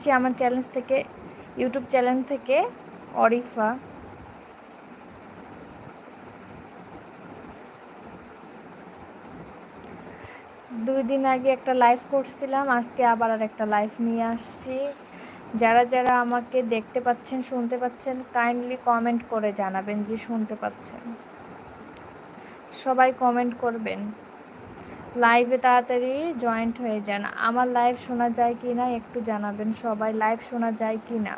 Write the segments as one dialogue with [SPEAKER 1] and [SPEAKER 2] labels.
[SPEAKER 1] সে আমার চ্যালেঞ্জ থেকে YouTube channel থেকে অরিফা। দুই দিন আগে একটা লাইভ করছিলাম, আজকে আবার আর একটা লাইভ নিয়ে আসছি। যারা যারা আমাকে দেখতে পাচ্ছেন, শুনতে পাচ্ছেন কাইন্ডলি কমেন্ট করে জানাবেন যে শুনতে পাচ্ছেন। সবাই কমেন্ট করবেন। লাইভে তাড়াতাড়ি জয়েন্ট হয়ে যান। আমার লাইভ শোনা যায় কি না একটু জানাবেন সবাই লাইভ শোনা যায় কি না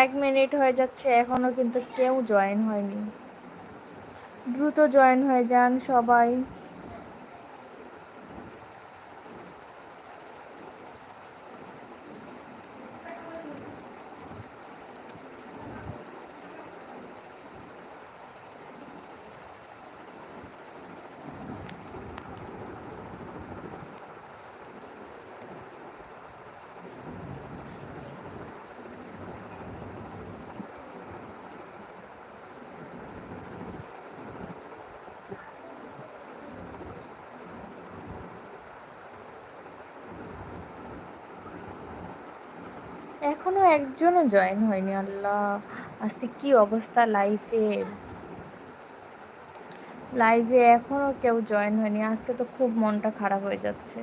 [SPEAKER 1] এক মিনিট হয়ে যাচ্ছে, এখনও কিন্তু কেউ জয়েন হয়নি। দ্রুত জয়েন হয়ে যান সবাই। এখনও একজনও জয়েন হয়নি, আল্লাহ। আজকে কি অবস্থা লাইফে লাইভে এখনও কেউ জয়েন হয়নি, আজকে তো খুব মনটা খারাপ হয়ে যাচ্ছে।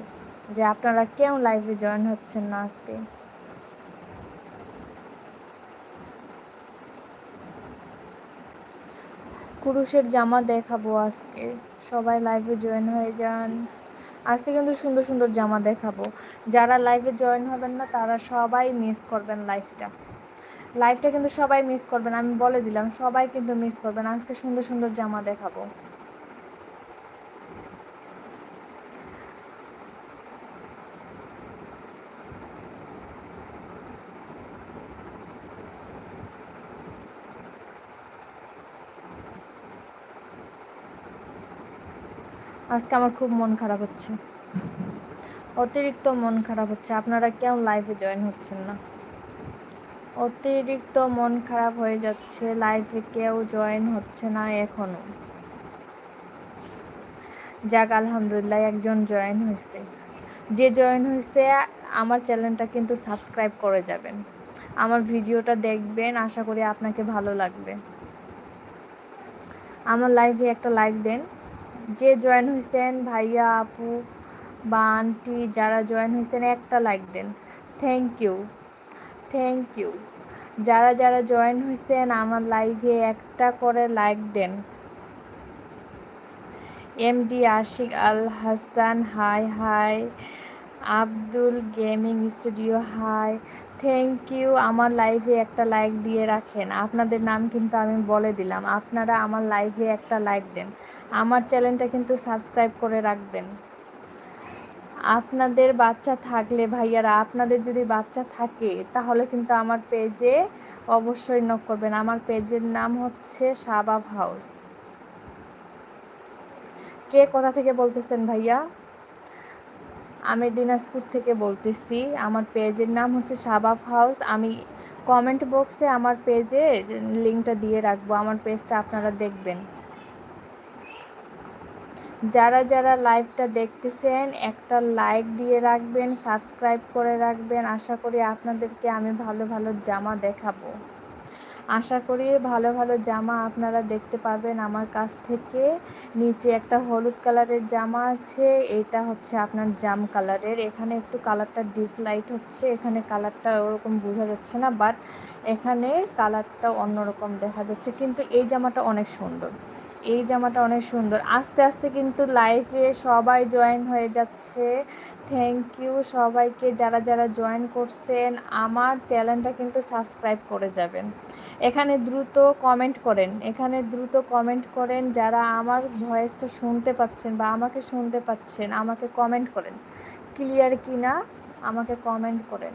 [SPEAKER 1] যে আপনারা কেউ লাইভে জয়েন হচ্ছেন না আজকে। কুরুষের জামা দেখাবো আজকে। সবাই লাইভে জয়েন হয়ে যান। আজকে কিন্তু সুন্দর সুন্দর জামা দেখাবো। যারা লাইভে জয়েন হবেন না, তারা সবাই মিস করবেন লাইফটা লাইফটা কিন্তু সবাই মিস করবেন, আমি বলে দিলাম, সবাই কিন্তু মিস করবেন। আজকে সুন্দর সুন্দর জামা দেখাবো। আজকে আমার খুব মন খারাপ হচ্ছে। অতিরিক্ত মন খারাপ হচ্ছে। আপনারা কেউ লাইভে জয়েন হচ্ছেন না। অতিরিক্ত মন খারাপ হয়ে যাচ্ছে। লাইভে কেউ জয়েন হচ্ছে না এখনও। যাক, আলহামদুলিল্লাহ একজন জয়েন হয়েছে। যে জয়েন হয়েছে, আমার চ্যানেলটা কিন্তু সাবস্ক্রাইব করে যাবেন। আমার ভিডিওটা দেখবেন, আশা করি আপনাকে ভালো লাগবে। আমার লাইভে একটা লাইক দেন। যে জয়েন হয়েছেন ভাইয়া, আপু, বা আন্টি, যারা জয়েন হয়েছেন একটা লাইক দেন। থ্যাংক ইউ থ্যাংক ইউ যারা যারা জয়েন হয়েছেন আমার লাইভে একটা করে like then. MD Ashik Al Hasan hi hi Abdul gaming studio hi thank you আমার লাইভে একটা লাইক দিয়ে রাখেন। আপনাদের নাম কিন্তু আমি বলে দিলাম। আপনারা আমার লাইভে একটা লাইক দেন। আমার চ্যানেলটা কিন্তু সাবস্ক্রাইব করে রাখবেন। আপনাদের বাচ্চা থাকলে ভাইয়ারা, আপনাদের যদি বাচ্চা থাকে, তাহলে কিন্তু আমার পেজে অবশ্যই নক করবেন। আমার পেজের নাম হচ্ছে শাবাব হাউস কে কোথা থেকে বলতেছেন ভাইয়া? আমি দিনাজপুর থেকে বলতেছি, আমার পেজের নাম হচ্ছে শাবাব হাউস। আমি কমেন্ট বক্সে আমার পেজে লিঙ্কটা দিয়ে রাখব, আমার পেজটা আপনারা দেখবেন। যারা যারা লাইভটা দেখতেছেন, একটা লাইক দিয়ে রাখবেন সাবস্ক্রাইব করে রাখবেন। আশা করি আপনাদেরকে আমি ভালো ভালো জামা দেখাবো। আশা করি ভালো ভালো জামা আপনারা দেখতে পাবেন আমার কাছ থেকে। নিচে একটা হলুদ কালারের জামা আছে, এটা হচ্ছে আপনার জাম কালারের। এখানে একটু কালারটা ডিসলাইট হচ্ছে, এখানে কালারটা ওরকম বোঝা যাচ্ছে না বাট এখানে কালারটা অন্যরকম দেখা যাচ্ছে। কিন্তু এই জামাটা অনেক সুন্দর, এই জামাটা অনেক সুন্দর। আস্তে আস্তে কিন্তু লাইফে সবাই জয়েন হয়ে যাচ্ছে। থ্যাংক ইউ সবাইকে যারা যারা জয়েন করছেন, আমার চ্যানেলটা কিন্তু সাবস্ক্রাইব করে যাবেন। এখানে দ্রুত কমেন্ট করেন। এখানে দ্রুত কমেন্ট করেন যারা আমার ভয়েসটা শুনতে পাচ্ছেন বা আমাকে শুনতে পাচ্ছেন, আমাকে কমেন্ট করেন। ক্লিয়ার কি না আমাকে কমেন্ট করেন।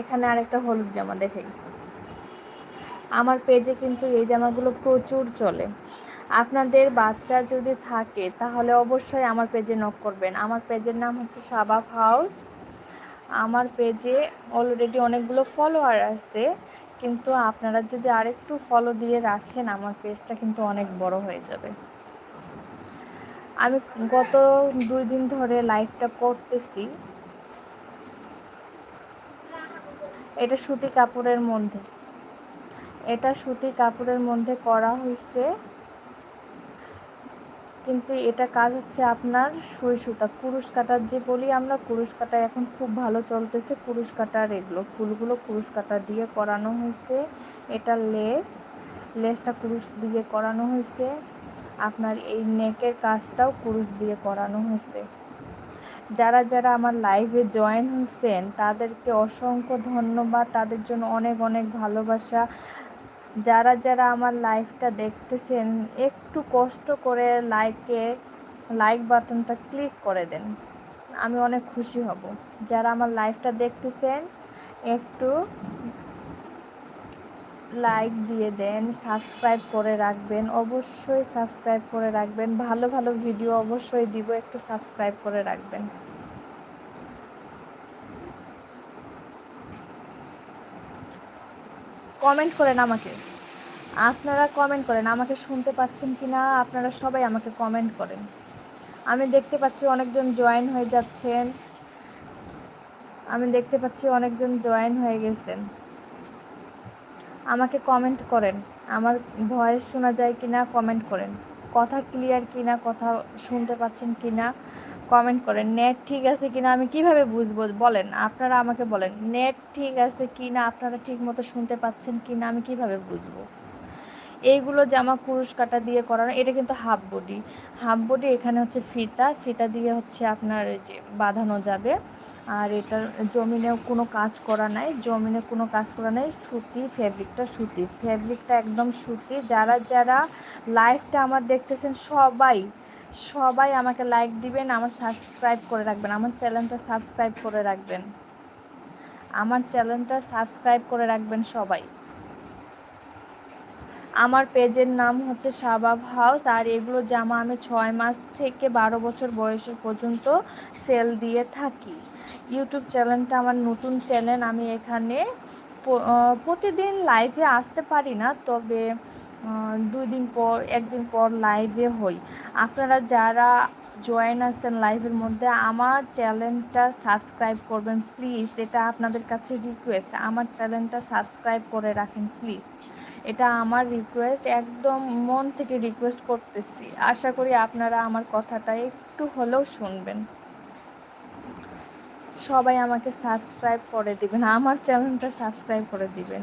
[SPEAKER 1] এখানে আরেকটা হলুদ জামা দেখেই। আমার পেজে কিন্তু এই জামাগুলো প্রচুর চলে। আপনাদের বাচ্চা যদি থাকে, তাহলে অবশ্যই আমার পেজে নক করবেন। আমার পেজের নাম হচ্ছে সাবাব হাউস। আমার পেজে অলরেডি অনেকগুলো ফলোয়ার আছে, কিন্তু আপনারা যদি আরেকটু ফলো দিয়ে রাখেন, আমার পেজটা কিন্তু অনেক বড় হয়ে যাবে। আমি গত দুই দিন ধরে লাইভটা করতেছি। এটা সুতি কাপড়ের মধ্যে। এটা সুতি কাপড়ের মধ্যে করা হয়েছে কিন্তু এটা কাজ হচ্ছে আপনার সুই সুতা কুরুশ কাটার যে বলি আমরা কুরুশ কাটা এখন খুব ভালো চলতেছে। কুরুশ কাটার এগুলো ফুলগুলো কুরুশ কাটা দিয়ে করানো হয়েছে। এটা লেস, লেসটা কুরুশ দিয়ে করানো হয়েছে। আপনার এই নেকের কাজটাও কুরুশ দিয়ে করানো হয়েছে। যারা যারা আমার লাইভে জয়েন হয়েছেন, তাদেরকে অসংখ্য ধন্যবাদ। তাদের জন্য অনেক অনেক ভালোবাসা। যারা যারা আমার লাইভটা দেখতেছেন, একটু কষ্ট করে লাইকে লাইক বাটনটা ক্লিক করে দেন। আমি অনেক খুশি হব। যারা আমার লাইভটা দেখতেছেন, একটু লাইক দিয়ে দেন সাবস্ক্রাইব করে রাখবেন, অবশ্যই সাবস্ক্রাইব করে রাখবেন। ভালো ভালো ভিডিও অবশ্যই দিব, একটু সাবস্ক্রাইব করে রাখবেন। কমেন্ট করেন আমাকে। আপনারা কমেন্ট করেন, আমাকে শুনতে পাচ্ছেন কি না আপনারা সবাই আমাকে কমেন্ট করেন। আমি দেখতে পাচ্ছি অনেকজন জয়েন হয়ে যাচ্ছেন। আমি দেখতে পাচ্ছি অনেকজন জয়েন হয়ে গেছেন। আমাকে কমেন্ট করেন, আমার ভয়েস শোনা যায় কি না কমেন্ট করেন। কথা ক্লিয়ার কি না কথা শুনতে পাচ্ছেন কি না কমেন্ট করেন, নেট ঠিক আছে কি না আমি কীভাবে বুঝব? বলেন, আপনারা আমাকে বলেন, নেট ঠিক আছে কি না আপনারা ঠিক মতো শুনতে পাচ্ছেন কি না আমি কীভাবে বুঝব? এইগুলো জামা কুরুশ কাটা দিয়ে করানো, এটা কিন্তু হাফ বডি হাফ বডি এখানে হচ্ছে ফিতা ফিতা দিয়ে হচ্ছে আপনার যে বাঁধানো যাবে। আর এটার জমিনেও কোনো কাজ করা নাই, জমিনে কোনো কাজ করা নাই, সুতি ফেব্রিকটা সুতি। ফেব্রিকটা একদম সুতি। যারা যারা লাইফটা আমার দেখতেছেন সবাই সবাই আমাকে লাইক দিবেন, আমার সাবস্ক্রাইব করে রাখবেন, আমার চ্যানেলটা সাবস্ক্রাইব করে রাখবেন। আমার চ্যানেলটা সাবস্ক্রাইব করে রাখবেন সবাই। আমার পেজের নাম হচ্ছে শাবাব হাউস আর এগুলো জামা আমি ছয় মাস থেকে বারো বছর বয়সের পর্যন্ত সেল দিয়ে থাকি। ইউটিউব চ্যানেলটা আমার নতুন চ্যানেল আমি এখানে প্রতিদিন লাইভে আসতে পারি না, তবে দুই দিন পর, একদিন পর লাইভে হই। আপনারা যারা জয়েন আসছেন লাইভের মধ্যে, আমার চ্যানেলটা সাবস্ক্রাইব করবেন প্লিজ এটা আপনাদের কাছে রিকোয়েস্ট আমার চ্যানেলটা সাবস্ক্রাইব করে রাখেন প্লিজ এটা আমার রিকোয়েস্ট একদম মন থেকে রিকোয়েস্ট করতেছি। আশা করি আপনারা আমার কথাটা একটু হলেও শুনবেন। সবাই আমাকে সাবস্ক্রাইব করে দিবেন। আমার চ্যানেলটা সাবস্ক্রাইব করে দিবেন।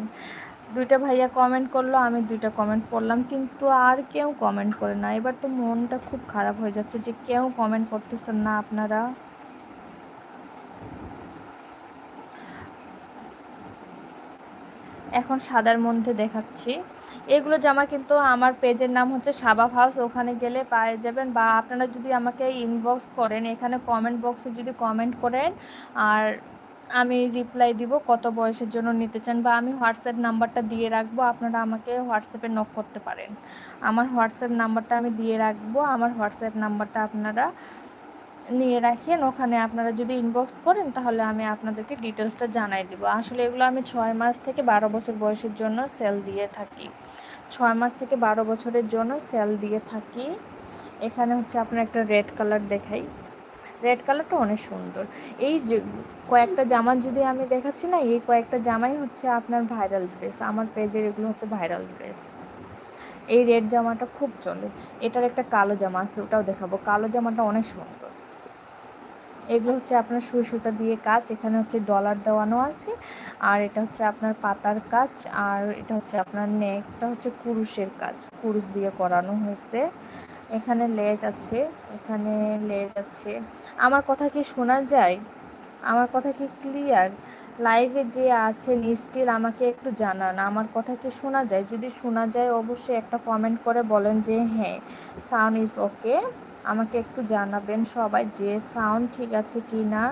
[SPEAKER 1] দুইটা ভাইয়া কমেন্ট করল, আমি দুইটা কমেন্ট করলাম, কিন্তু আর কেউ কমেন্ট করে না। এবার তো মনটা খুব খারাপ হয়ে যাচ্ছে যে কেউ কমেন্ট করতেছেন না আপনারা। এখন সাদার মধ্যে দেখাচ্ছি। এগুলো জামা কিন্তু আমার পেজের নাম হচ্ছে সাবাব হাউস ওখানে গেলে পায়ে যাবেন বা আপনারা যদি আমাকে ইনবক্স করেন, এখানে কমেন্ট বক্সে যদি কমেন্ট করেন, আর আমি রিপ্লাই দিব কত বয়সের জন্য নিতে চান বা আমি হোয়াটসঅ্যাপ নাম্বারটা দিয়ে রাখব, আপনারা আমাকে হোয়াটসঅ্যাপে নক করতে পারেন। আমার হোয়াটসঅ্যাপ নাম্বারটা আমি দিয়ে রাখব, আমার হোয়াটসঅ্যাপ নাম্বারটা আপনারা নিয়ে রাখেন, ওখানে আপনারা যদি ইনবক্স করেন তাহলে আমি আপনাদেরকে ডিটেলসটা জানাই দিব। আসলে এগুলো আমি ছয় মাস থেকে বারো বছর বয়সের জন্য সেল দিয়ে থাকি। ছয় মাস থেকে বারো বছরের জন্য সেল দিয়ে থাকি। এখানে হচ্ছে আপনার একটা রেড কালার দেখাই। রেড কালারটা অনেক সুন্দর। এই কয়েকটা জামা যদি আমি দেখাচ্ছি না, এই কয়েকটা জামাই হচ্ছে আপনার ভাইরাল ড্রেস আমার পেজের এগুলো হচ্ছে ভাইরাল ড্রেস এই রেড জামাটা খুব চলে। এটার একটা কালো জামা আছে, ওটাও দেখাবো। কালো জামাটা অনেক সুন্দর। এগুলো হচ্ছে আপনার সুই সুতা দিয়ে কাজ, এখানে হচ্ছে ডলার দেওয়ানো আছে, আর এটা হচ্ছে আপনার পাতার কাজ, আর এটা হচ্ছে আপনার নেকটা হচ্ছে কুরুশের কাজ, কুরুশ দিয়ে করানো হয়েছে। এখানে লেজ আছে, এখানে লেজ আছে। আমার কথা কি শোনা যায়? আমার কথা কি ক্লিয়ার লাইভে যে আছেন স্টিল আমাকে একটু জানান। আমার কথা কি শোনা যায়? যদি শোনা যায়, অবশ্যই একটা কমেন্ট করে বলেন যে হ্যাঁ সাউন্ড ইজ ওকে আমাকে একটু জানাবেন সবাই যে সাউন্ড ঠিক আছে কি না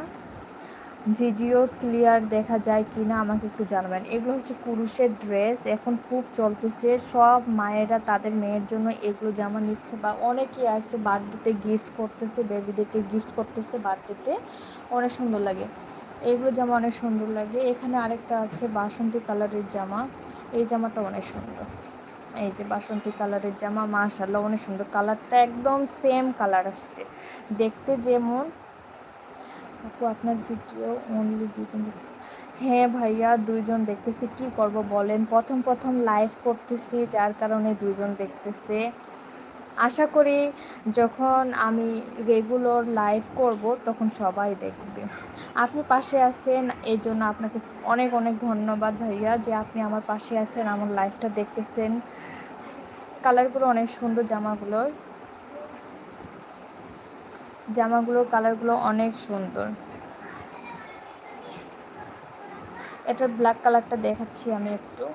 [SPEAKER 1] ভিডিও ক্লিয়ার দেখা যায় কি না আমাকে একটু জানাবেন। এগুলো হচ্ছে পুরুষের ড্রেস, এখন খুব চলতেছে। সব মায়েরা তাদের মেয়ের জন্য এগুলো জামা নিচ্ছে বা অনেকেই আছে বার্থডেতে গিফট করতেছে বেবিদেরকে গিফট করতেছে বার্থডেতে। অনেক সুন্দর লাগে। এগুলো জামা অনেক সুন্দর লাগে। এখানে আরেকটা আছে বাসন্তী কালারের জামা। এই জামাটা অনেক সুন্দর। এই যে বাসন্তী কালারের জামা মাশাল্লাহ অনেক সুন্দর। কালারটা একদম সেম কালার আসছে। দেখতে যেমন আপু, আপনার ভিডিও অনলি দুজন দেখতেছি। হ্যাঁ ভাইয়া, দুইজন দেখতেছি। কি করব বলেন? প্রথম প্রথম লাইভ করতেছি, যার কারণে দুইজন দেখতেছে। আশা করি যখন আমি রেগুলার লাইভ করব, তখন সবাই দেখবে। আপনি পাশে আছেন এই জন্য আপনাকে অনেক অনেক ধন্যবাদ ভাইয়া, যে আপনি আমার পাশে আছেন, আমার লাইভটা দেখতেছেন। কালারগুলো অনেক সুন্দর, জামাগুলোর। জামাগুলোর কালারগুলো অনেক সুন্দর। এটার ব্ল্যাক কালারটা দেখাচ্ছি আমি একটু।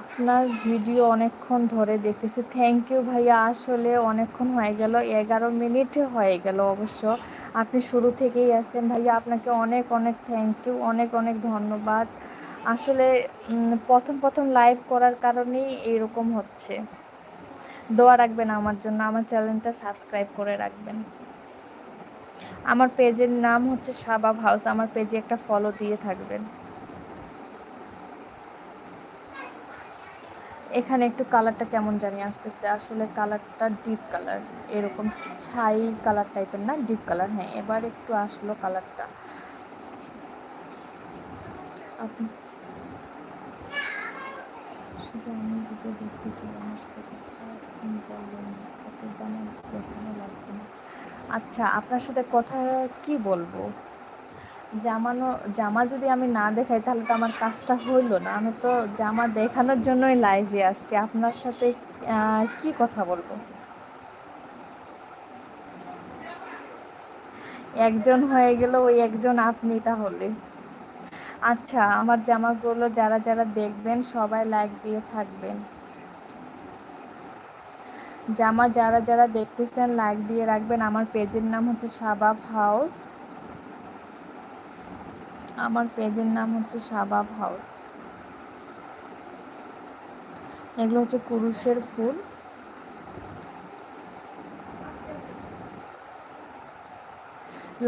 [SPEAKER 1] আপনার ভিডিও অনেকক্ষণ ধরে দেখতেছি। থ্যাংক ইউ ভাইয়া, আসলে অনেকক্ষণ হয়ে গেল, এগারো মিনিট হয়ে গেল অবশ্য। আপনি শুরু থেকেই আছেন ভাইয়া, আপনাকে অনেক অনেক থ্যাংক ইউ অনেক অনেক ধন্যবাদ। আসলে প্রথম প্রথম লাইভ করার কারণেই এরকম হচ্ছে। দোয়া রাখবেন আমার জন্য, আমার চ্যানেলটা সাবস্ক্রাইব করে রাখবেন। আমার পেজের নাম হচ্ছে শাবাব হাউস, আমার পেজে একটা ফলো দিয়ে থাকবেন। এখানে একটু কালারটা কেমন জানি আসতেছে। আসলে কালারটা ডিপ কালার এরকম ছাই কালার টাইপের না ডিপ কালার হ্যাঁ এবার একটু আসলো কালারটা আপনি দেখতে লাগবে না। আচ্ছা আপনার সাথে কথা কি বলব? জামানো, জামা যদি আমি না দেখাই, তাহলে তো আমার কাজটা হইল না। আমি তো জামা দেখানোর জন্যই লাইভে আসছি। আপনার সাথে কি কথা বলব? একজন হয়ে গেল, ওই একজন আপনি তাহলে। আচ্ছা আমার জামাগুলো যারা যারা দেখবেন, সবাই লাইক দিয়ে থাকবেন। জামা যারা যারা দেখতেছেন লাইক দিয়ে রাখবেন। আমার পেজের নাম হচ্ছে শাবাব হাউস আমার পেজের নাম হচ্ছে শাবাব হাউস। এগুলো হচ্ছে কুরুষের ফুল।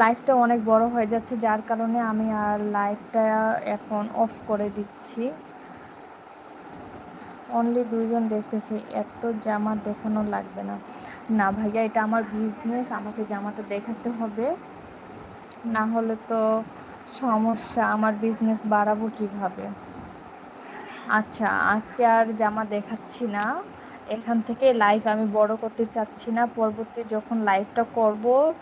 [SPEAKER 1] লাইফটা অনেক বড় হয়ে যাচ্ছে, যার কারণে আমি আর লাইফটা এখন অফ করে দিচ্ছি। অনলি দুইজন দেখতেছে, এত জামা দেখানো লাগবে না। না ভাইয়া, এটা আমার বিজনেস আমাকে জামাটা দেখাতে হবে। না হলে তো সমস্যা, আমার বিজনেস বাড়াবো কীভাবে? আচ্ছা আজকে আর জামা দেখাচ্ছি না। এখান থেকে লাইভ আমি বড় করতে চাচ্ছি না। পরবর্তী যখন লাইভটা করব,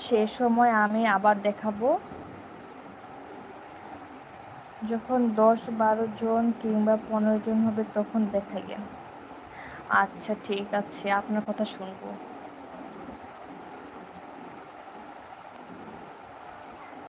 [SPEAKER 1] সে সময় আমি আবার দেখাবো। যখন দশ বারো জন কিংবা পনেরো জন হবে তখন দেখাইয়েন আচ্ছা ঠিক আছে, আপনার কথা শুনব।